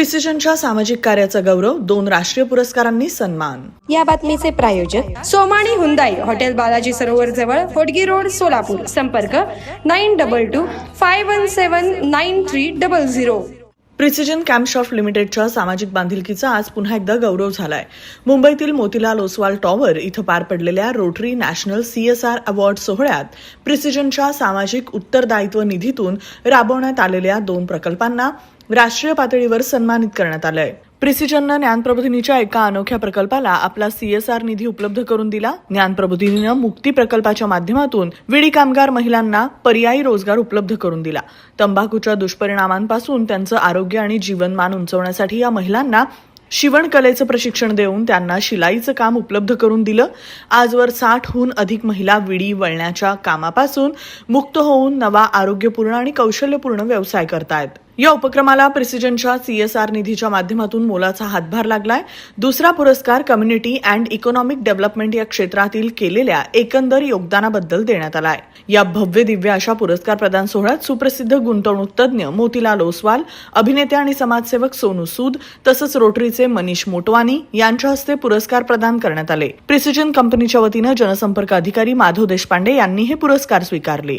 प्रिसिजनच्या सामाजिक कार्याचा गौरव दोन राष्ट्रीय पुरस्कारांनी सन्मान. या बातमीचे प्रायोजक सोमाणी हुंदाई हॉटेल बालाजी सरोवर जवळ होडगी रोड सोलापूर. संपर्क nine double two five one seven nine three double zero. Precision कॅम्पशॉप लिमिटेडच्या सामाजिक बांधिलकीचा आज पुन्हा एकदा गौरव झालाय. मुंबईतील मोतीलाल ओसवाल टॉवर इथं पार पडलेल्या रोटरी नॅशनल सीएसआर अवॉर्ड सोहळ्यात प्रिसिजनच्या सामाजिक उत्तरदायित्व निधीतून राबवण्यात आलेल्या दोन प्रकल्पांना राष्ट्रीय पातळीवर सन्मानित करण्यात आलंय. प्रिसिजननं ज्ञानप्रबोधिनीच्या एका अनोख्या प्रकल्पाला आपला सीएसआर निधी उपलब्ध करून दिला. ज्ञानप्रबोधिनीनं मुक्ती प्रकल्पाच्या माध्यमातून विडी कामगार महिलांना पर्यायी रोजगार उपलब्ध करून दिला. तंबाखूच्या दुष्परिणामांपासून त्यांचं आरोग्य आणि जीवनमान उंचवण्यासाठी या महिलांना शिवणकलेचं प्रशिक्षण देऊन त्यांना शिलाईचं काम उपलब्ध करून दिलं. आजवर साठहून अधिक महिला विडी वळण्याच्या कामापासून मुक्त होऊन नवा आरोग्यपूर्ण आणि कौशल्यपूर्ण व्यवसाय करतायत. या उपक्रमाला प्रिसिजनच्या सीएसआर निधीच्या माध्यमातून मोलाचा हातभार लागलाय. दुसरा पुरस्कार कम्युनिटी अँड इकॉनॉमिक डेव्हलपमेंट या क्षेत्रातील केलेल्या एकंदर योगदानाबद्दल देण्यात आलाय. या भव्य दिव्य अशा पुरस्कार प्रदान सोहळ्यात सुप्रसिद्ध गुंतवणूक तज्ज्ञ मोतीलाल ओसवाल अभिनेते आणि समाजसेवक सोनू सूद तसंच रोटरीचे मनीष मोटवानी यांच्या हस्ते पुरस्कार प्रदान करण्यात आले. प्रिसिजन कंपनीच्या वतीनं जनसंपर्क अधिकारी माधव देशपांडे यांनी हे पुरस्कार स्वीकारले.